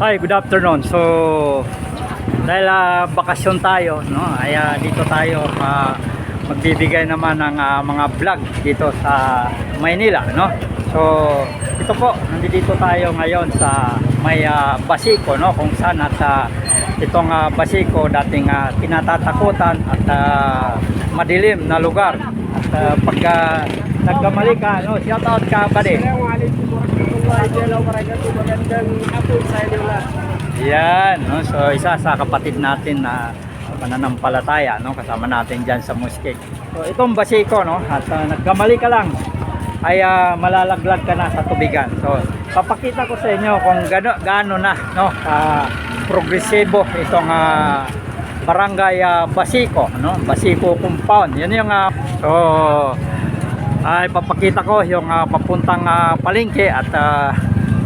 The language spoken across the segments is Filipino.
Hi, good afternoon. So, dahil ah, bakasyon tayo, no, ay ah, dito tayo ah, magbibigay naman ng ah, mga vlog dito sa Maynila, no. So, ito po, nandito tayo ngayon sa may ah, Basico, no, kung saan at ah, itong ah, Basico dating ah, tinatatakutan at ah, madilim na lugar. At ah, pagka nagkamali ka, no, shout out ka ba din? Yan, no? so isa sa kapatid natin na pananampalataya, no? kasama natin dyan sa Muskeg. So itong basiko, no? at uh, nagkamali ka lang, ay ah, malalaglag ka na sa tubigan. So papakita ko sa inyo kung gano, gaano na no? ka progresibo itong ah, barangay ah, Basico, no? Basico compound. Yan yung ah, so ay papakita ko yung ah, papuntang ah, palengke at ah,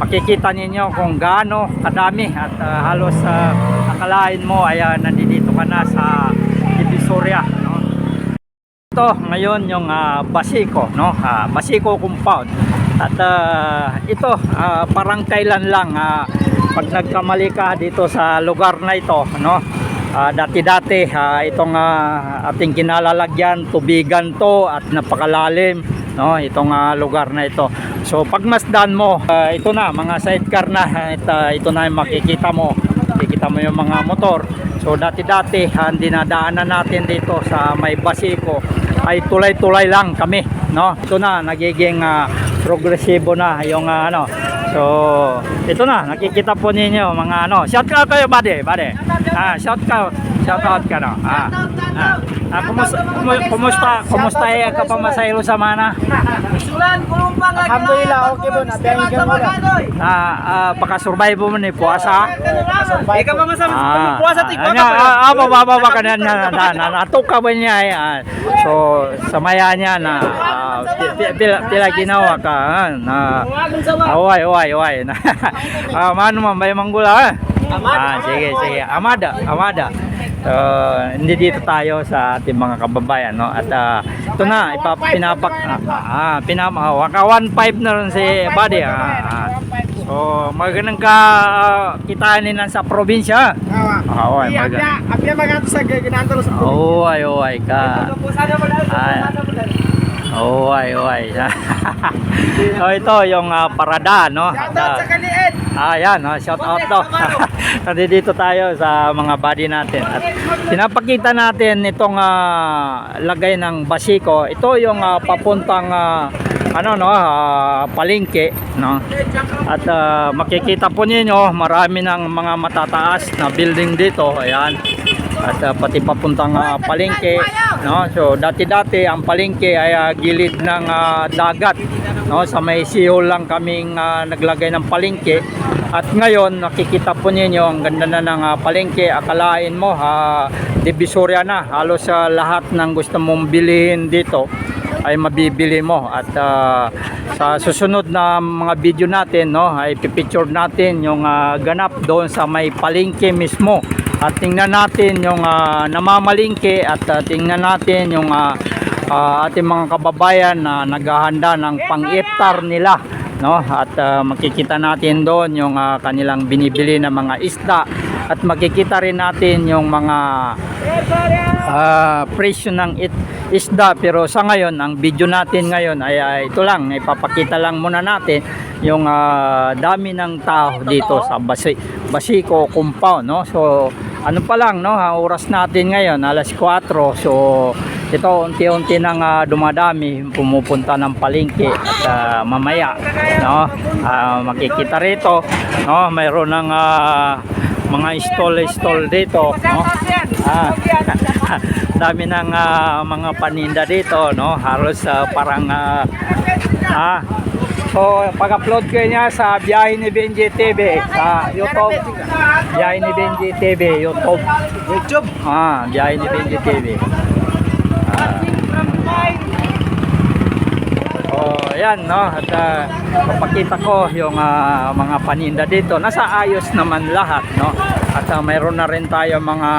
makikita ninyo kung gaano kadami at ah, halos uh, akalain mo ay ah, nandito ka na sa Divisoria no? ito ngayon yung ah, Basico no Ah, Basico compound at ah, ito ah, parang kailan lang ah, pag nagkamali ka dito sa lugar na ito no? Dati-dati ah, itong ah, ating kinalalagyan tubigan to at napakalalim no? Itong ah, lugar na ito. So pagmasdan mo ah, ito na mga sidecar na at ah, ito na yung makikita mo. Makikita mo yung mga motor. So dati-dati ang dinadaanan natin dito sa may Basico ay tulay-tulay lang kami no? Ito na nagiging ah, progresibo na yung ah, ano so ito na nakikita po ninyo mga ano shout out kayo buddy buddy ah shout out shout out ka no ah, ah. Ah, kumusta, kumu- kumusta, kumusta eh ka pamasayro sa mana? Alhamdulillah, okay po. Nabiyahin ka mo. Ah, ah, pakasurvive mo ni puasa? Ikaw pa masama Ah, puasa tik ah, ah, ah, ah, bababa ba ka na, na, na, na, natuka ba niya eh, ah. So, sa maya niya na, ah, pi- pi- pila, pila ginawa ka, ah, na, away, away, away. ah, mano man, may manggula, ah. Ah, sige, sige. Amada, Amada. So, hindi dito tayo sa ating mga kababayan, no? At ah, ito na, ipap, pinapak, ah, ah, pinam, ah, waka 1.5 na rin si Buddy, ah, ah. So, magandang ka uh, kitaanin lang sa probinsya. Ah, oh, Iya, maganda. abya, magato sa ginantalo sa Oh, ay, oh, ay ka. Sana lang. Ah. Oh, ito yung ah, parada, no? At, Shoutout ah, sa kaliit. Ah, yan, oh, shout out daw. Nandito tayo sa mga body natin. At pinapakita natin itong ah, lagay ng basiko. Ito yung ah, papuntang ah, ano no, ah, palengke, no. At ah, makikita po ninyo, marami ng mga matataas na building dito. Ayan. At ah, pati papuntang ah, palengke, no. So dati-dati ang palengke ay ah, gilid ng ah, dagat, no. Sa may sihol lang kaming ah, naglagay ng palengke. At ngayon nakikita po ninyo ang ganda na ng ah, palengke. Akalain mo ha, divisoria na. Halos sa lahat ng gusto mong bilhin dito ay mabibili mo at ah, sa susunod na mga video natin no ay pipicture natin yung ah, ganap doon sa may palengke mismo at tingnan natin yung ah, namamalingke at ah, tingnan natin yung ah, ah, ating mga kababayan na naghahanda ng pang-iftar nila no? At ah, makikita natin doon yung ah, kanilang binibili na mga isda. At makikita rin natin yung mga ah, presyo ng it, isda. Pero sa ngayon ang video natin ngayon ay, ay ito lang. Ipapakita lang muna natin yung ah, dami ng tao dito sa Basi, Basico compound no? So ano pa lang no? Ang oras natin ngayon alas 4 so ito unti-unti nang ah, dumadami pumupunta ng palengke at ah, mamaya no? Ah, makikita rito no? Mayroon ng ah, mga stall stall dito no? Ah, dami ng ah, mga paninda dito no? Halos ah, parang ah, ah so pag-upload ko niya sa Biyahe ni Benji TV sa YouTube Biyahe ni Benji TV YouTube YouTube. ah Biyahe ni Benji TV ah, Oh, ayan no at ah, papakita ko yung ah, mga paninda dito. Nasa ayos naman lahat no. At ah, mayroon na rin tayo mga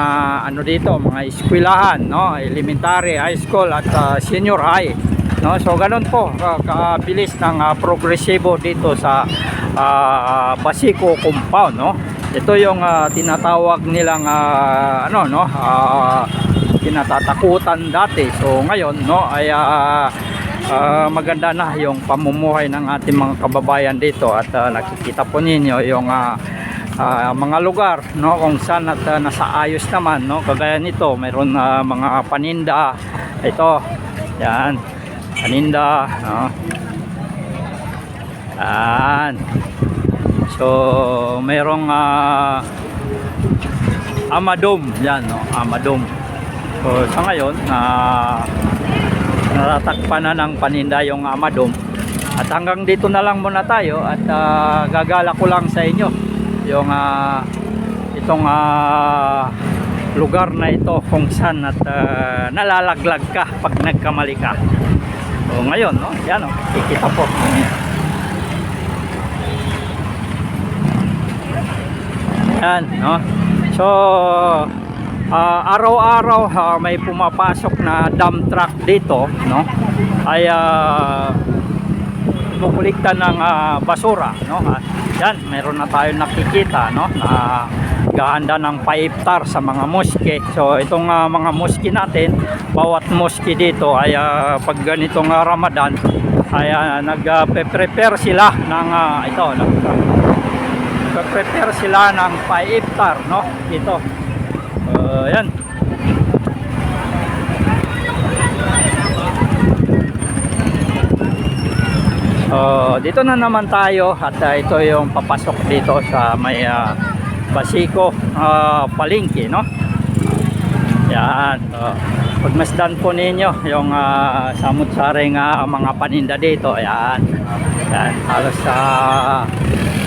ano dito, mga eskwelahan no, elementary, high school at ah, senior high. No, so ganun po ka- kabilis ng ah, progresibo dito sa ah, Basico compound no. ito yung ah, tinatawag nilang ah, ano no? Ah, tinatatakutan dati. So ngayon no ay ah, ah, maganda na yung pamumuhay ng ating mga kababayan dito. At ah, nakikita po ninyo yung ah, ah, mga lugar no? Kung saan at ah, nasa ayos naman no? Kagaya nito mayroon na mga paninda. Ito yan paninda no? Yan. So mayroong ah, amadom yan no? Amadom so sa ngayon na natatakpan na ng paninda yung amadom at hanggang dito na lang muna tayo at ah, gagala ko lang sa inyo yung ah, itong ah, lugar na ito kung saan at ah, nalalaglag ka pag nagkamali ka so ngayon no? Yan no? Kikita po. Yan no? So ah, araw-araw ah, may pumapasok na dump truck dito no? Ay uh, kukulikta ng ah, basura no? Ah, yan meron na tayo nakikita no? Na gahanda ng paiptar sa mga moske so itong ah, mga moske natin bawat moske dito ay ah, pag ganitong ah, Ramadan ay ah, nag-prepare sila ng ah, ito nag prepare sila ng paiptar no? Dito. Uh, yan. So, dito na naman tayo at uh, ito yung papasok dito sa may uh, Basiko uh, Palengke, no? Yan. So, pagmasdan po ninyo yung uh, samut-saring uh, mga paninda dito. Yan. Yan. Halos sa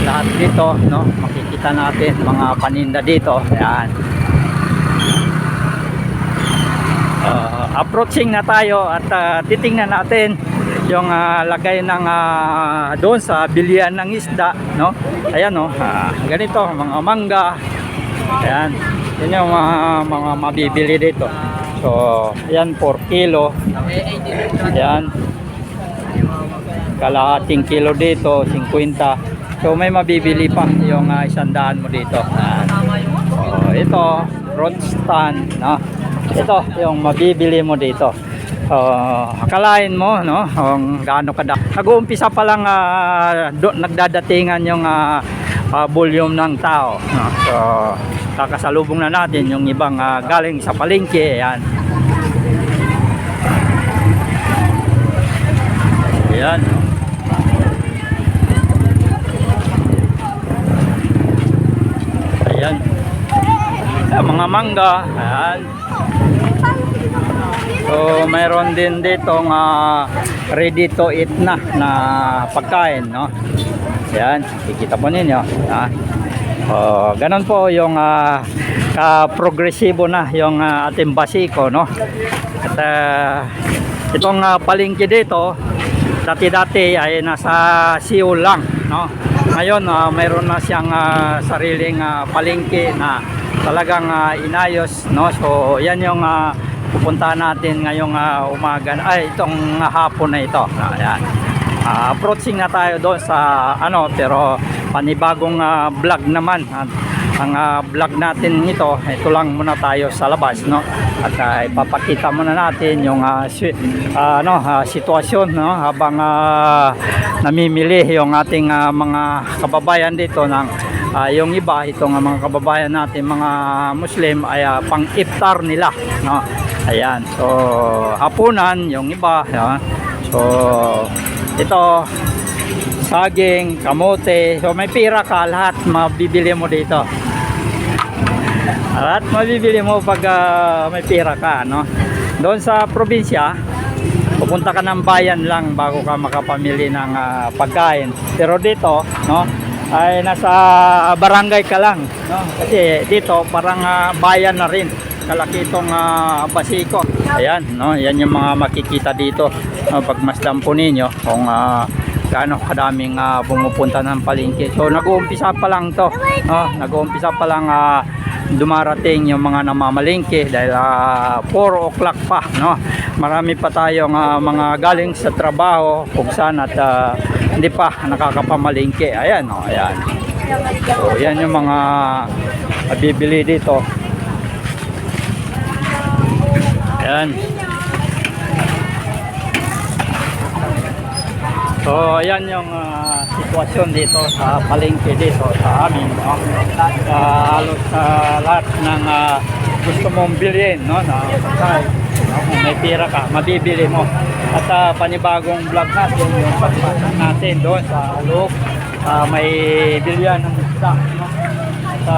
lahat dito, no? Makikita natin mga paninda dito. Yan. Uh, approaching na tayo at uh, titingnan natin yung ah, lagay ng ah, doon sa bilian ng isda no? Ayan no? Ah, ganito mga mangga. Ayan. Yun yung mga, mga mabibili dito. So ayan 4 kilo. Ayan. Kalahating kilo dito 50 so may mabibili pa yung uh, isandaan mo dito. Ayan. so ito fruit stand no? Ito yung mabibili mo dito Uh, akalain mo no? Kung gaano kada nag-uumpisa pa lang ah, do, nagdadatingan yung ah, ah, volume ng tao no? so kakasalubong na natin yung ibang ah, galing sa palengke yan yan ayan. Ayan, mga mangga ayan So mayroon din dito nga ready to eat na na pagkain, no? Yan, kikita po ninyo. Ha? Oh, ganun po yung ah, ka-progresibo na yung ah, ating basiko, no? At ah, itong ah, palengke dito, dati-dati ay nasa Seoul lang, no? Ngayon, ah, mayroon na siyang ah, sariling ah, palengke na talagang ah, inayos, no? So, yan yung ah, pupuntahan natin ngayong ah, umaga ay itong hapon na ito. Ayan. Ah, approaching na tayo doon sa ano pero panibagong ah, vlog naman. Ang ah, vlog natin ito ito lang muna tayo sa labas no? At ah, ipapakita muna natin yung ah, si- ah, ano ah, sitwasyon no? Habang ah, namimili yung ating ah, mga kababayan dito ng Ah, yung iba itong ah, mga kababayan natin mga Muslim ay ah, pang-iftar nila no ayan. So hapunan yung iba ah. so ito saging kamote. So may pira ka lahat mabibili mo dito. Lahat mabibili mo pag ah, may pira ka no? Doon sa probinsya pupunta ka ng bayan lang bago ka makapamili ng ah, pagkain. Pero dito no ay nasa barangay ka lang no? Kasi dito parang ah, bayan na rin kalaki itong ah, basiko. Ayan no? Yan yung mga makikita dito no, pagmasdan po ninyo kung ah, gaano kadaming ah, pumupunta ng palengke. So nag-uumpisa pa lang to no? Nag-uumpisa pa lang ah, dumarating yung mga namamalingke dahil ah, 4 o'clock pa no? Marami pa tayong ah, mga galing sa trabaho kung saan at ah, hindi pa nakakapamalingke ayan oh ayan. So, yan yung mga mabibili dito. Ayan. So, ayan yung ah, sitwasyon dito sa palengke dito sa amin. No? Sa halos sa lahat ng ah, gusto mong bilhin, no? Na pagkain. No? Kung may pira ka, mabibili mo. At ah, panibagong vlog natin, yung pagpasok natin doon sa loob. Ah, may bilyan ng isda. No? Sa,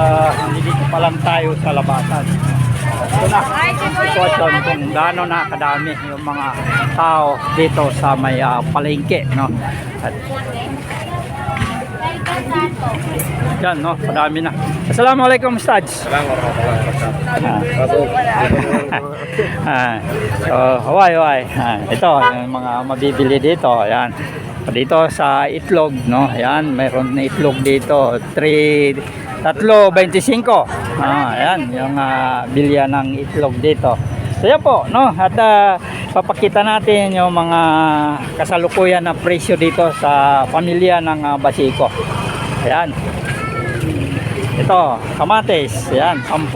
nandito pa lang tayo sa labasan. Ito na, sitwasyon kung gaano na kadami yung mga tao dito sa may ah, palengke, no? At yan, no? Kadami na. Assalamualaikum, Stads. Ah, so, haway, haway. Ah, ito, yung mga mabibili dito. Ayan. Dito sa itlog, no? Ayan, mayroon na itlog dito. 3, tatlo, 25. Ah, ayan, yung uh, bilya ng itlog dito. So, yan po, no? At ah, papakita natin yung mga kasalukuyan na presyo dito sa pamilya ng ah, Basiko. Ayan. Ito, kamatis. Yan, 10.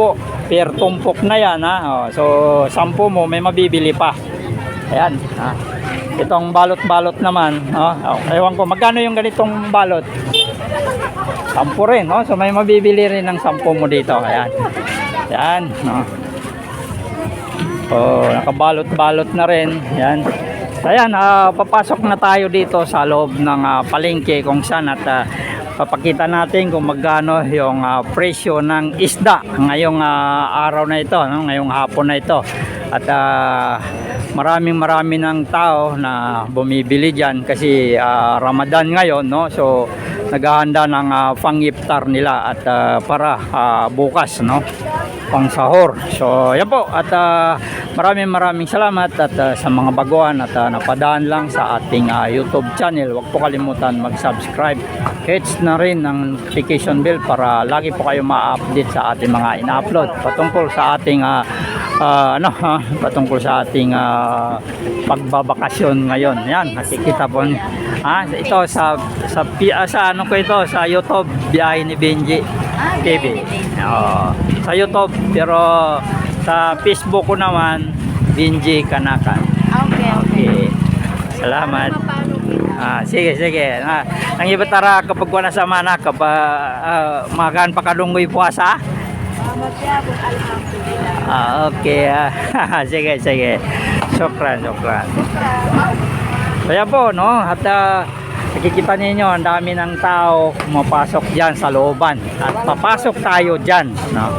Per tumpok na yan, ha. Oh, so, 10 mo, may mabibili pa. Ayan, ha. Itong balot-balot naman, oh, ewan ko, magkano yung ganitong balot? 10 rin, no? So, may mabibili rin ng 10 mo dito. Ayan. Ayan, no. Oh, nakabalot-balot na rin. Ayan. So, ayan, ah, papasok na tayo dito sa loob ng ah, palengke kung saan at ah, papakita natin kung magkano yung ah, presyo ng isda ngayong ah, araw na ito, no? ngayong hapon na ito. At ah, maraming marami ng tao na bumibili diyan kasi ah, Ramadan ngayon, no? So naghahanda ng ah, pangiftar nila at ah, para ah, bukas, no? pang sahur. So, yan po. At ah, maraming maraming salamat at ah, sa mga baguhan at ah, napadaan lang sa ating ah, YouTube channel. Huwag po kalimutan mag-subscribe. Hits na rin ng notification bell para lagi po kayo ma-update sa ating mga ina-upload patungkol sa ating ah, ah, ano ha, patungkol sa ating ah, pagbabakasyon ngayon. Yan, nakikita po. Ah, ito sa sa, ah, sa ano ko ito sa YouTube biyahe ni Benji TV. Oo, sa YouTube pero sa Facebook ko naman Benji Kanakan. Okay, okay. Salamat. Ah, sige, sige. Ah, ang iba tara kapag wala sa mana kapag uh, makan pakadunggoy puasa. Magyabot, alhamdulillah. Ah, okay. ah. sige, sige. Syukran, syukran. Kaya po, no? At nakikita ninyo, ang dami ng tao pumapasok dyan sa looban. At papasok tayo dyan, no?